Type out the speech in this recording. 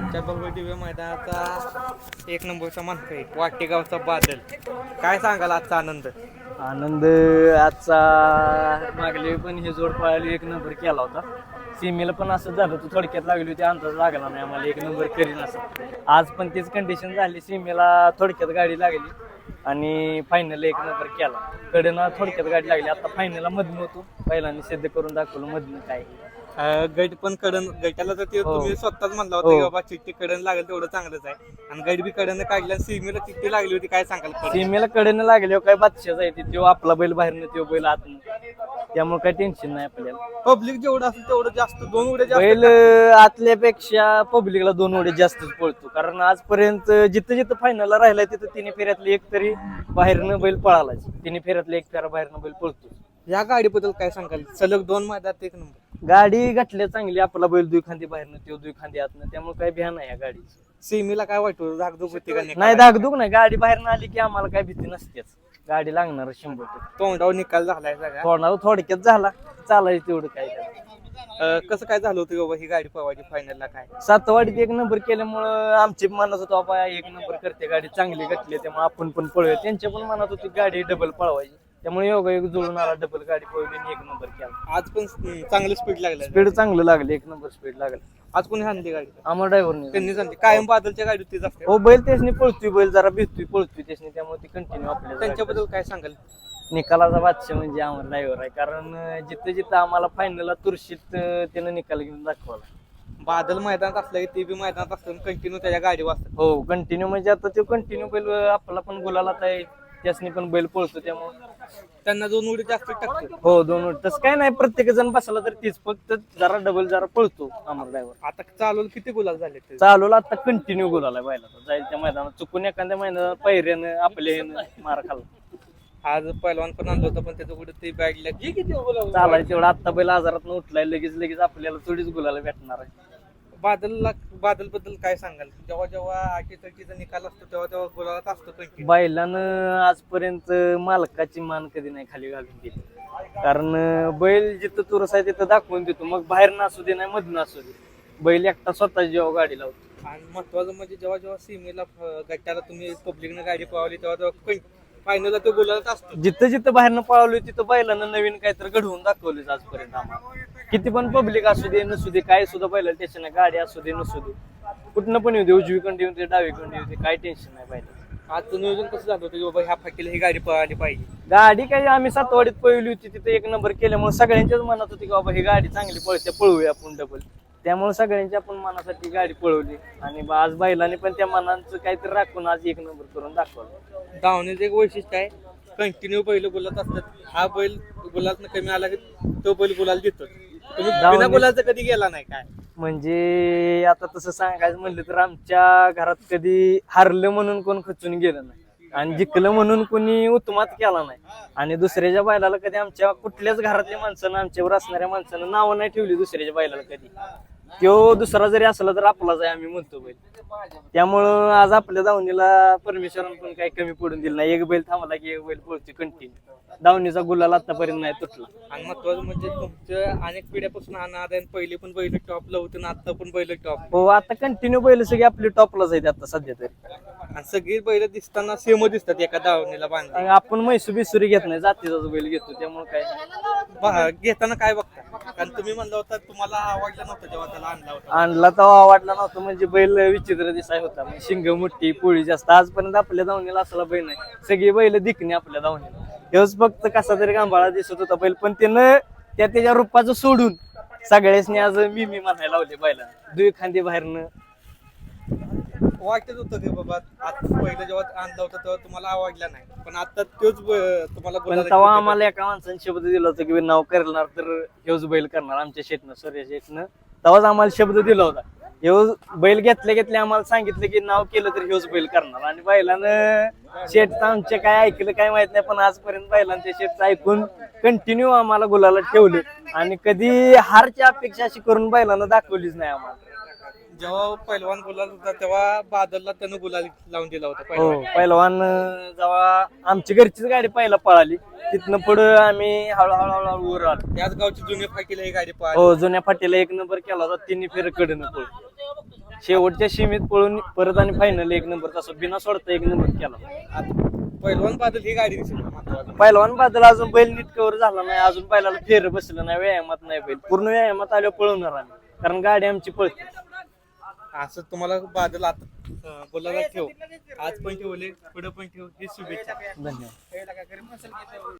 आजच्या बघू दिव्य मैदानाचा एक नंबरचा मानकरी वाटेगावचा बादल. काय सांगाल आजचा आनंद? आनंद आजचा मागले पण हे जोड पळाली एक नंबर केला होता. सीमेला पण असं झालं तू थोडक्यात लागली होती अंदाज लागला नाही आम्हाला एक नंबर करीन असं. आज पण तीच कंडिशन झाली सीमेला थोडक्यात गाडी लागली आणि फायनल एक नंबर केला. कडेनं थोडक्यात गाडी लागली आता फायनलला मधून होतो. पहिल्यांदा सिद्ध करून दाखवलं मधनं काय अं, गट पण कडन गटाला तर ते हो. तुम्ही स्वतःच म्हणला होता हो. की बाबा चिठ्ठी कडन लागेल तेवढं चांगलंच आहे. आणि गट बी कडन काढली आणि सीमेला चिठ्ठी लागली होती काय सांगाल? सीमेला कडेनं लागले काय बादशाच आहे ते. आपला बैल बाहेरनं तो बैल आतनं. त्यामुळे काही टेन्शन नाही आपल्याला. पब्लिक जेवढं असेल तेवढं जास्त दोन उड्या जास्त बैल अं, आतल्यापेक्षा पब्लिकला दोन उडे जास्तच पळतो. कारण आजपर्यंत जिथं जिथं फायनलला राहिलाय तिथं तिने फेऱ्यातली एक तरी बाहेरनं बैल पळालाच. तिने फेऱ्यातली एक फेरा बाहेरनं बैल पळतो या गाडीबद्दल काय सांगाल? सलग दोन मैदानात एक नंबर. गाडी घातल्या चांगली आपला बैल दुई खांदी बाहेरनं तो दुई खांदी आतनं. त्यामुळे काही भ्या नाही या गाडीची. सीमेला काय वाटतं धाकधूक होती का नाही धाकधूक नाही. गाडी बाहेरनं आली की आम्हाला काही भीती नसतेच. गाडी लागणार शंभर टक्के. तोंडावर निकाल झालाय सगळा. थोडा थोडक्यात झाला. चालायचं तेवढं काय अं, कसं काय झालं होतं बाबा ही गाडी पवायची फायनलला काय? सातवाडीत एक नंबर केल्यामुळं आमची मनात होतो बाबा एक नंबर करते. गाडी चांगली घटली त्यामुळे आपण पण पळूया. त्यांच्या पण मनात होती गाडी डबल पळवायची. त्यामुळे योगा योग जुळून आला डबल गाडी पळवली आणि एक नंबर केला. आज पण चांगलं स्पीड लागलं. स्पीड चांगलं लागलं एक नंबर स्पीड लागलं. आज कोणी आणली गाडी? आम्हाला ड्रायव्हरने त्यांनी सांगते कायम बादलच्या गाडी तीच असते. हो बैल त्यासनी पळतोय बैल जरा भिजतोय पळतोय त्यासनी त्यामुळे ती कंटिन्यू आपल्या त्यांच्याबद्दल काय सांगाल? निकालाचा बादशाह म्हणजे आम्हाला ड्रायव्हर आहे. कारण जिथं जिथं आम्हाला फायनलला तुरशीत अं, त्यानं निकाल घेऊन दाखवला. बादल मैदानात असलं की ते बी मैदानात असतं कंटिन्यू त्याच्या गाडी वाजतात हो कंटिन्यू म्हणजे आता तो कंटिन्यू बैल आपला पण गुलाला आहे. त्यासनी पण बैल पळतो त्यामुळे त्यांना दोन उडी जास्त टाकतो हो दोन वेळ तसं काय नाही प्रत्येक जण बसला तर तीच फक्त जरा डबल जरा पळतो आम्हाला ड्रायव्हर आता चालवलं किती गुलाल झाले ते? चालवला आता कंटिन्यू गोलाला बैला जाईल त्या मैदानात. चुकून एखाद्या मैदानात पैऱ्यानं आपल्या ह्यानं मार खाल्ला. आज पहिलवान पण आणलं होतं पण त्याचं कुठे ते बॅग किती गुलाल चालाय तेवढा आता बैल आजारात उठलाय लगेच लगेच आपल्याला थोडीच गुलाला भेटणार आहे. बादलला बादलबद्दल काय सांगाल? जेव्हा जेव्हा आठी तटीचा निकाल असतो तेव्हा तेव्हा गुलालात असतो कंटिन्यू बैलानं आजपर्यंत मालकाची मान कधी नाही खाली घालून दिली. कारण अं, बैल जिथं तुरस आहे तिथं दाखवून देतो. मग बाहेर नसू दे नाही मधून असू दे. बैल एकटा स्वतः जेव्हा गाडी लावतो. आणि महत्वाचं म्हणजे जेव्हा जेव्हा सीमेला अं, गटाला तुम्ही पब्लिकनं गाडी पळवली तेव्हा तेव्हा फायनलला तो असतो. जिथं जिथं बाहेरनं पळालोय तिथं बैलानं नवीन काहीतरी घडवून दाखवले आजपर्यंत आम्हाला. किती पण पब्लिक असू दे नसू दे काय सुद्धा बैला टेन्शन नाही. गाडी असू दे नसू दे. कुठनं पण येऊ दे उजवीकडे येऊ दे डावीकडे येऊ दे काय टेन्शन नाही बैला आजचं नियोजन कसं झालं होतं की बाबा ह्या फाकीला ही गाडी पळाली पाहिजे? गाडी काय आम्ही सातवाडीत पळवली होती तिथे एक नंबर केल्यामुळे सगळ्यांच्याच मनात होती की बाबा ही गाडी चांगली पळते पळवूया आपण डबल त्यामुळे सगळ्यांच्या आपण मनासाठी गाडी पळवली. आणि बा- आज बैलाने पण त्या मनाचं काहीतरी राखून आज एक नंबर करून दाखवलं. धावण्याचं एक वैशिष्ट्य आहे. कंटिन्यू बैल गुलात असतात. हा बैल गुलात कमी आला की तो बैल गुलाल देतो तुम्ही बिना धावणे- गुलाचं कधी गेला नाही काय? म्हणजे आता तसं सांगायचं म्हणलं तर आमच्या घरात कधी हारलं म्हणून कोण खचून गेलं नाही. आणि जिंकलं म्हणून कोणी उत्मात केला नाही. आणि दुसऱ्याच्या बैलाला कधी आमच्या कुठल्याच घरातल्या माणसानं आमच्यावर असणाऱ्या माणसानं नावं नाही ठेवली दुसऱ्याच्या बैलाला कधी. तो दुसरा जरी असला तर आपलाच आहे आम्ही म्हणतो बैल. त्यामुळं आज आपल्या दावणीला परमेश्वरानं पण काही कमी पडून दिलं नाही. एक बैल थांबला की एक बैल पळतो कंटिन्यू दावणीचा गुलाल आतापर्यंत नाही तुटला. आणि महत्वाचं म्हणजे तुमचं अनेक पिढ्यापासून नाद आहे. आणि पहिले पण बैल टॉपला होते आणि आता पण बैल टॉप हो आता कंटिन्यू बैल सगळी आपली टॉपलाच आहेत आता सध्या तरी. आणि सगळी बैल दिसताना सेम दिसतात एका दावणीला बांधली आणि आपण म्हैसू बिसुरी घेत नाही जातीचाच बैल घेतो त्यामुळे काय? बा- घेताना काय बघता? कारण तुम्ही म्हणलं होता तुम्हाला आवडलं नव्हतं जेव्हा त्याला आणला होता. आणला तेव्हा वाटला नव्हता म्हणजे बैल विचित्र दिसाय होता. म्हणजे शिंग मोठी पोळी जास्त. आजपर्यंत आपल्या दावणीला असला बैल नाही. सगळी बैल दिखणे आपल्या दावणीला हेच फक्त कसा तरी गांबाळा दिसत होता बैल पण त्यानं त्या त्याच्या रूपाचं सोडून सगळ्यासनी आज मी मी म्हणायला लावले बैला दुई खांदी बाहेरनं. वाटत होतं की बाबा आता पहिलं जेव्हा आणलं होतं तेव्हा तुम्हाला आवडला नाही. पण आता तोच तुम्हाला पण तेव्हा आम्हाला एका माणसाने शब्द दिला होता की नाव करणार तर हेच बैल करणार आमच्या शेतनं सूर्य शेतनं तेव्हाच आम्हाला शब्द दिला होता. हेच बैल घेतले घेतले आम्हाला सांगितलं की नाव केलं तर हेच बैल करणार. आणि बैलानं शेटचं आमचे काय ऐकलं काय माहीत नाही पण आजपर्यंत बैलांच्या शेटचं ऐकून कंटिन्यू आम्हाला गुलाला ठेवले. आणि कधी हारची अपेक्षा अशी करून बैलानं दाखवलीच नाही आम्हाला. जेव्हा पैलवान बोलत होता तेव्हा बादलला त्यानं गुलाल लावून दिला होता हो पहिलवान. जेव्हा आमची घरचीच गाडी पहिला पळाली तिथनं पुढं आम्ही हळूहळू हळूहळू वर आलो. याच गावची जुन्या फाटीला एक गाडी पळाली. हो जुन्या फाटीला एक नंबर केला होता तिन्ही फेर कडनं पळून. शेवटच्या सीमेत पळून परत आणि फायनल एक नंबर तसं बिना सोडता एक नंबर केला आता पैलवान बादल ही गाडी दिसली. महत्वाची. पहिलवान बादल अजून बैल नीट कवर झाला नाही अजून पहिला फेर बसलं नाही व्यायामात नाही बैल. पूर्ण व्यायामात आल्यावर पळवणार आम्ही. कारण गाडी आमची पळते. असं तुम्हाला बादल आता बोलायला ठेव. आज पण ठेवले पुढे पण ठेव. ही शुभेच्छा. धन्यवाद.